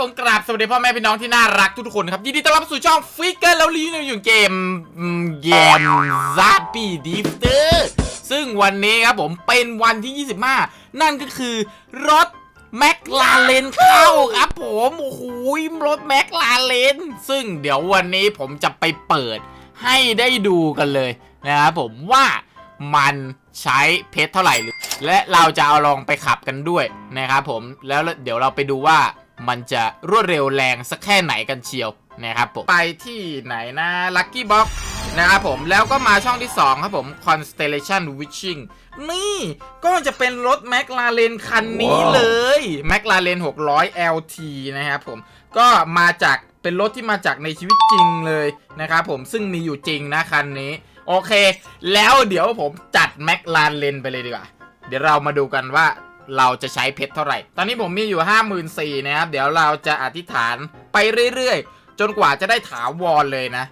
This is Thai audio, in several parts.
ผมกราบสวัสดีพ่อแม่พี่น้องที่น่ารักทุกคนครับยินดีต้อนรับสู่ช่องฟิกเกอร์แล้วลีนอยู่เกมเกมซาปีดิฟเตอร์ซึ่งวันนี้ครับผมเป็นวันที่ 25 นั่นก็คือรถแม็กลาเลนเข้าครับผมโอ้โหรถแม็กลาเลนซึ่งเดี๋ยววันนี้ผมจะไปเปิดให้ได้ดูกันเลยนะครับผมว่ามันใช้เพชรเท่าไหร่ และเราจะเอาลองไปขับกันด้วยนะครับผมแล้วเดี๋ยวเราไปดูว่า มันจะรวดเร็วแรงสักแค่ไหนกันเชียวนะครับผมไปที่ไหนนะ Lucky Box นะครับผมแล้วก็มาช่องที่ 2 ครับผม Constellation Witching นี่ก็จะเป็นรถ McLaren คันนี้เลย McLaren 600 LT นะครับผม ก็มาจากเป็นรถที่มาจากในชีวิตจริงเลยนะครับผมซึ่งมีอยู่จริงนะคันนี้ โอเค แล้วเดี๋ยวผมจัด McLaren ไปเลยดีกว่า เดี๋ยวเรามาดูกันว่า เราจะใช้เพชรเท่าไหร่ ตอนนี้ผมมีอยู่ 54,000นะครับ เดี๋ยวเราจะอธิษฐานไปเรื่อยๆ จนกว่าจะได้ถาวรเลยนะ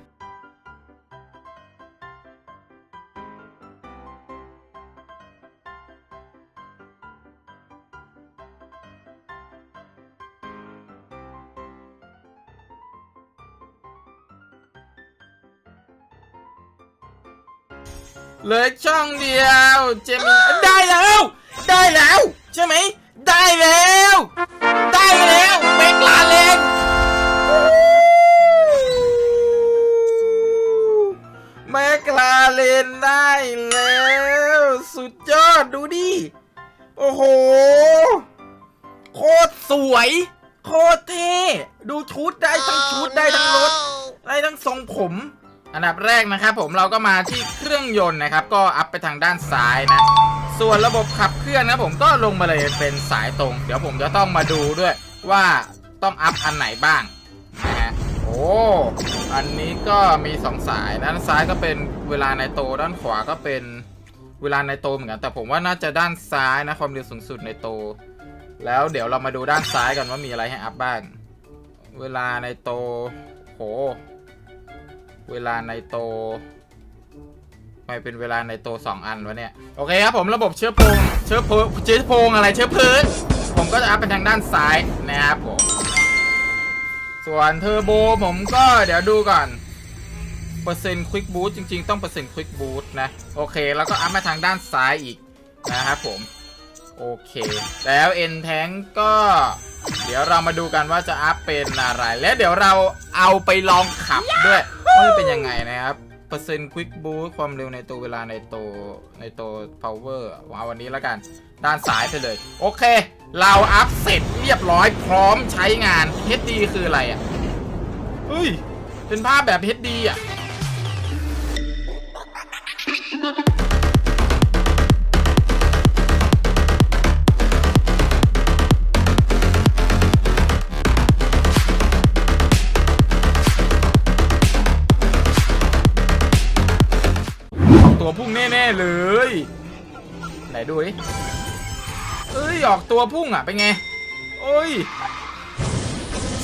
เหลยช่องเดียว เจมินได้แล้ว ได้แล้ว ทรงผม อันดับแรกนะครับผมเราก็มาที่เครื่องยนต์นะครับ ก็อัพไปทางด้านซ้ายนะ ส่วนระบบขับเคลื่อนนะผมก็ลงมาเลยเป็นสายตรง เดี๋ยวผมจะต้องมาดูด้วยว่าต้องอัพอันไหนบ้างนะฮะโอ้อันนี้ก็มีสองสายด้านซ้ายก็เป็นเวลาในโตด้านขวาก็เป็นเวลาในโตเหมือนกัน แต่ผมว่าน่าจะด้านซ้ายนะความเร็วสูงสุดในโต แล้วเดี๋ยวเรามาดูด้านซ้ายกันว่ามีอะไรให้อัพบ้าง เวลาในโตโห เวลาในโตไม่เป็นเวลาในโตสองอันวะเนี่ย โอเคครับผมระบบเชื้อเพงเชื้อเพลิงเชื้อเพงอะไรเชื้อพลิงผมก็จะอัพเป็นทางด้านซ้ายนะครับผม ส่วนเทอร์โบผมก็เดี๋ยวดูก่อน เปอร์เซ็นต์ควิกบูทจริง ๆ ต้องเปอร์เซ็นต์ควิกบูทนะ โอเค แล้วก็อัพมาทางด้านซ้ายอีกนะครับผม โอเค แล้ว N tank ก็ เดี๋ยวเรามาดูกันว่าจะอัพเป็นอะไร และเดี๋ยวเราเอาไปลองขับด้วย ว่าจะเป็นยังไงนะครับ เปอร์เซ็นต์ควิกบูสความเร็วในตัวเวลาในตัวในตัวเฟลเวอร์เอาวันนี้แล้วกัน ด้านซ้ายไปเลย โอเค เราอัพเสร็จเรียบร้อยพร้อมใช้งาน HD คืออะไรอะเฮ้ย เป็นภาพแบบ HD อะ แน่ๆเลย ไหนดูดิเอ้ย ออกตัวพุ่งอะ เป็นไง โอ้ย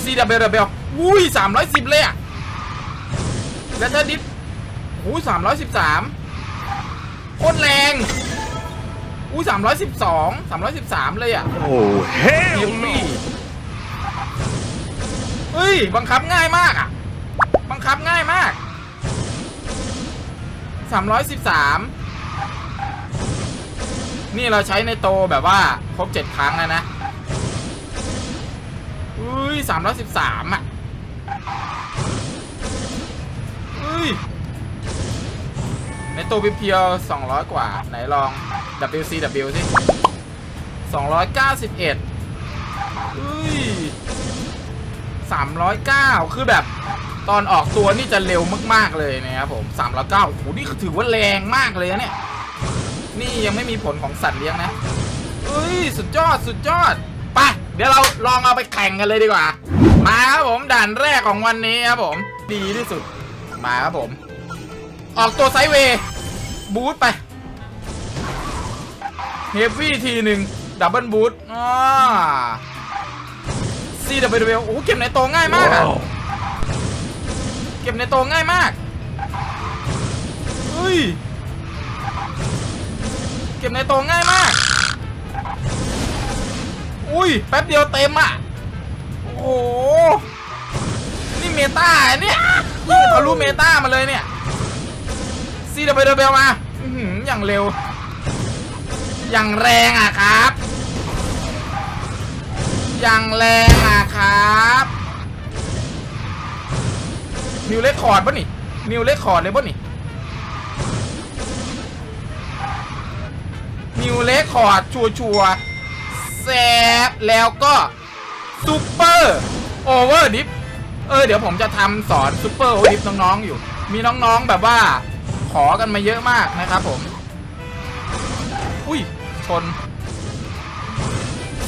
ซีดับเบลดับเบลอุ้ยสามร้อยสิบเลยอะแล้วถ้าดิฟอุ้ยสามร้อยสิบสามโคตรแรงอุ้ยสามร้อยสิบสองสามร้อยสิบสามเลยอะ Oh, เฮ hell ลลี่เฮ้ย บังคับง่ายมากอะ บังคับง่ายมาก 313 นี่เราใช้ในโตแบบว่า ครบ 7 ครั้งแล้วนะ อุ้ย 313 อะ อุ้ย ในโตเพียวๆ200 กว่า ไหนลอง WCW สิ 291อุ้ย309 คือแบบ ตอนออกตัวนี่จะเร็วมากๆเลยนะครับผม309โอ้โหนี่ถือว่าแรงมากเลยนะเนี่ย นี่ยังไม่มีผลของสัตว์เลี้ยงนะเฮ้ยสุดยอดสุดยอด ไป เดี๋ยวเราลองเอาไปแข่งกันเลยดีกว่า มาครับผมด่านแรกของวันนี้ครับผม ดีที่สุด มาครับผม ออกตัวไซเวย์บูทไป เฮฟวี่ทีหนึ่งดับเบิลบูทอ่าซีดับเบิลเวลโอ้โหเก็บในโตง่ายมากอะ Wow. เก็บในโตง่ายมาก เฮ้ย เก็บในโตง่ายมาก อุ้ย แป๊บเดียวเต็มอะ โอ้โห นี่เมตาเนี่ยยิงทะลุเมตามาเลยเนี่ย ซีเดบเดเบลมาอื้อหืออย่างเร็ว อย่างแรงอะครับ อย่างแรงอะครับ นิวเลคคอร์ดป่ะนี่ นิวเลคคอร์ดเลยป่ะนี่ นิวเลคคอร์ดชัวชัวร์แซบแล้วก็ซูเปอร์โอเวอร์ดิฟเออเดี๋ยวผมจะทำสอนซูเปอร์โอเวอร์ดิฟน้องๆอยู่ มีน้องๆแบบว่าขอกันมาเยอะมากนะครับผม อุ้ย ชน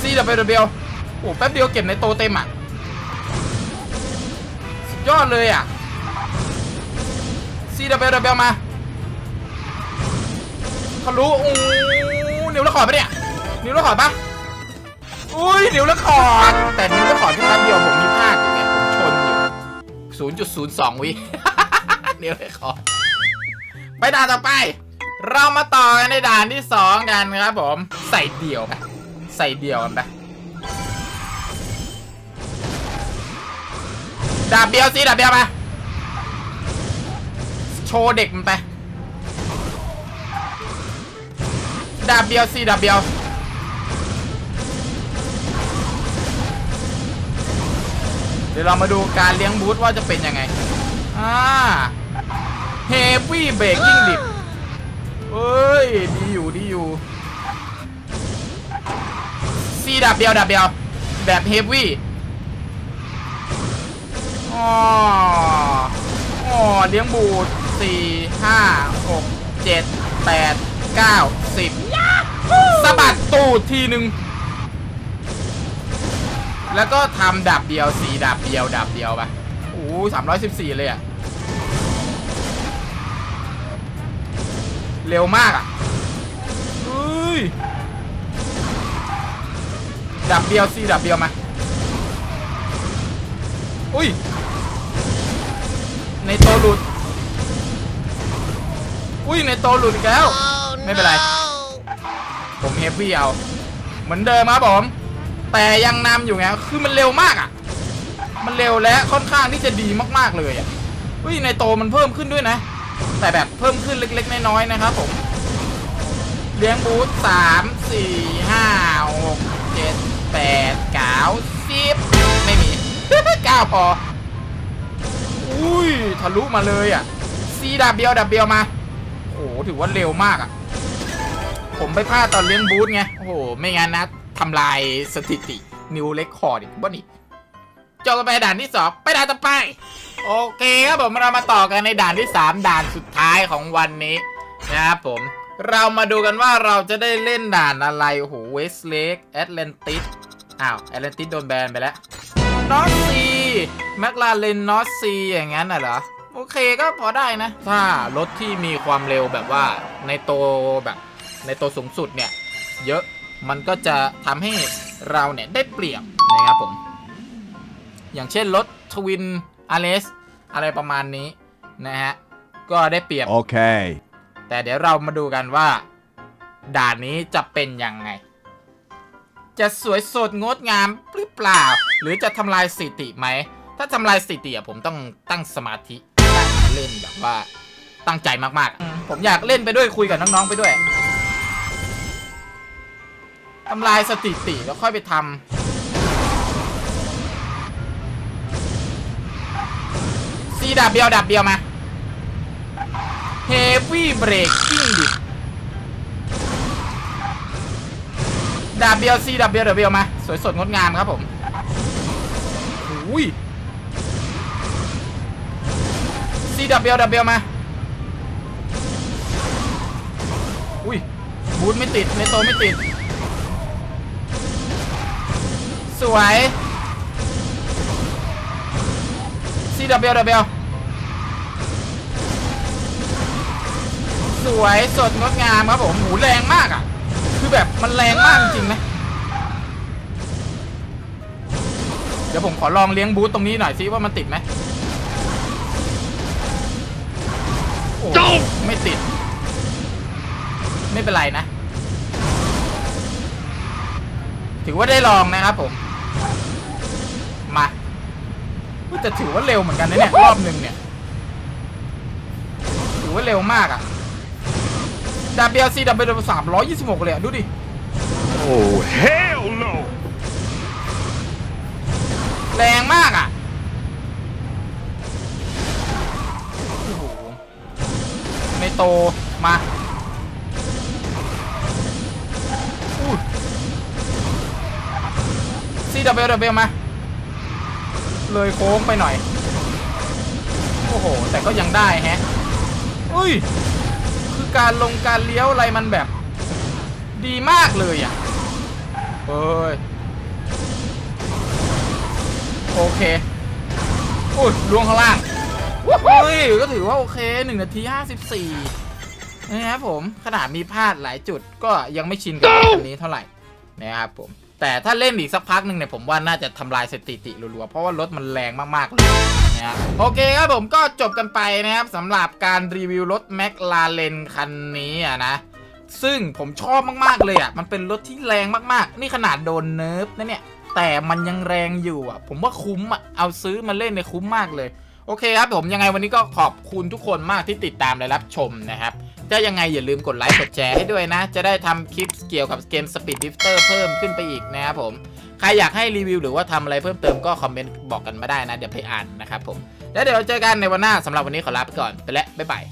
ซีดับเบิลเบลโอ้แป๊บเดียวเก็บในโตเต็มอะ สุดยอดเลยอะ ซีดับเบิลดับเบิลมาทะลุโอ้นิ้วละคอดปะเนี่ย นิ้วละคอดปะอุ้ยนิ้วละคอด แต่นิ้วละคอดที่แป๊บเดียวผมมีพลาดอยู่ไงผมชนอยู่0.02วินิ้วละคอด ไปด่านต่อไป เรามาต่อกันในด่านที่สองกันครับผม ใส่เดี่ยวไปใส่เดี่ยวกันไปดาบเบียวสิดาบเบียวมา โชว์เด็กมันไปดาบเบียวสิดาบเบียวเดี๋ยวเรามาดูการเลี้ยงบูธว่าจะเป็นยังไงอ่าเฮฟวี่เบรกกิ้งดิบเอ้ย ดีอยู่ ดีอยู่ซีดับเดียวดับเดียว แบบเฮฟวี่อ๋อ อ๋อ เลี้ยงบูด สี่ห้าหกเจ็ดแปดเก้าสิบสะบัดตูดทีหนึ่งแล้วก็ทำดับเดียวสีดับเดียวดับเดียวไปโอ้สามร้อยสิบสี่เลยอะเร็วมากอะเฮ้ย ดับเบียวซีดับเบียวมา อุ้ย ในโตหลุด อุ้ยในโตหลุดอีกแล้ว ไม่เป็นไร ผมเฮฟวี่เอา เหมือนเดิมครับผม แต่ยังนำอยู่ไง คือมันเร็วมากอะ มันเร็วและค่อนข้างที่จะดีมากๆเลยอะอุ้ยในโตมันเพิ่มขึ้นด้วยนะ แต่แบบเพิ่มขึ้นเล็กๆน้อยๆนะครับผม เลี้ยงบูธสามสี่ห้าหกเจ็ดแปดเก้าสิบไม่มีเก้าพอ อุ้ยทะลุมาเลยอะซีดับเบียวดับเบียวมา โอ้โหถือว่าเร็วมากอะ ผมไปพลาดตอนเลี้ยงบูธไง โอ้โห ไม่งั้นนะทำลายสถิตินิวเล็กคอร์ดอีกบ้านี่จบกันไปด่านที่สองไปด่านต่อไป โอเคครับผมเรามาต่อกันในด่านที่3ด่านสุดท้ายของวันนี้นะครับผมเรามาดูกันว่าเราจะได้เล่นด่านอะไรโอ้โหเวสเลกแอตแลนติสอ้าวแอตแลนติสโดนแบนไปแล้วนอตซีแมคลาเรนนอตซีอย่างนั้นน่ะเหรอ โอเคก็พอได้นะ ถ้ารถที่มีความเร็วแบบว่าในโตแบบในโตสูงสุดเนี่ย เยอะมันก็จะทำให้เราเนี่ยได้เปรียบนะครับผม อย่างเช่นรถทวินอาร์เสอะไรประมาณนี้นะฮะ ก็ได้เปรียบ Okay. แต่เดี๋ยวเรามาดูกันว่า ด่านนี้จะเป็นยังไง จะสวยสดงดงามหรือเปล่า หรือจะทำลายสถิติไหม ถ้าทำลายสถิติอะผมต้องตั้งสมาธิตั้ง เล่นแบบว่าตั้งใจมากๆอืมผมอยากเล่นไปด้วยคุยกับน้องๆไปด้วยทำลายสถิติแล้วค่อยไปทำซีดับเบียวดับเบียวมาเฮฟวี่เบรกกิ้งดิดับเบียวซีดับเบียวดับเบียวมา สวยสดงดงามครับผมอุ้ย ซีดับเบียวดับเบียวมา อุ้ยบูทไม่ติดเมโตไม่ติด สวยซีดับเบียวดับเบียสวยสดงดงามครับผมหูแรงมากอะ คือแบบมันแรงมากจริงๆนะเดี๋ยวผมขอลองเลี้ยงบูธตรงนี้หน่อยซิว่ามันติดไหม โอ้ไม่ติด ไม่เป็นไรนะ ถือว่าได้ลองนะครับผม มาแต่ถือว่าเร็วเหมือนกันนะเนี่ย รอบหนึ่งเนี่ย ถือว่าเร็วมากอะดาบเบลซีดับเบลสามร้อยยี่สิบหกเลยอะดูดิ Oh, hell no! แรงมากอะ โตมาซีดับเบลดับเบลมา เลยโค้งไปหน่อย โอ้โห แต่ก็ยังได้แฮะ อุ้ย คือการลงการเลี้ยวอะไรมันแบบ ดีมากเลยอะเฮ้ย โอเคอุ้ยลวงข้างล่าง เฮ้ย ก็ถือว่าโอเคหนึ่งนาทีห้าสิบสี่นะครับผม ขนาดมีพลาดหลายจุดก็ยังไม่ชินกับอันนี้เท่าไหร่นะครับผม แต่ถ้าเล่นอีกสักพักหนึ่งเนี่ยผมว่าน่าจะทำลายสถิติรัวๆ เพราะว่ารถมันแรงมากๆเลยนะครับโอเคครับผมก็จบกันไปนะครับสำหรับการรีวิวรถแม l ลาเรนคันนี้อะนะซึ่งผมชอบมากๆเลยอะ มันเป็นรถที่แรงมากๆ นี่ขนาดโดนเนิร์ฟนะเนี่ย แต่มันยังแรงอยู่อะ ผมว่าคุ้มอะ เอาซื้อมาเล่นในยคุ้มมากเลย โอเคครับผมยังไงวันนี้ก็ขอบคุณทุกคนมากที่ติดตามและรับชมนะครับจะยังไงอย่าลืมกดไลค์กดแชร์ให้ด้วยนะ จะได้ทำคลิปเกี่ยวกับเกม Speed Drifter เพิ่มขึ้นไปอีกนะครับผม ใครอยากให้รีวิวหรือว่าทำอะไรเพิ่มเติมก็คอมเมนต์บอกกันมาได้นะ เดี๋ยวไปอ่านนะครับผม แล้วเดี๋ยวเจอกันในวันหน้าสำหรับวันนี้ขอลาไปก่อนไปแล้วบ๊ายบาย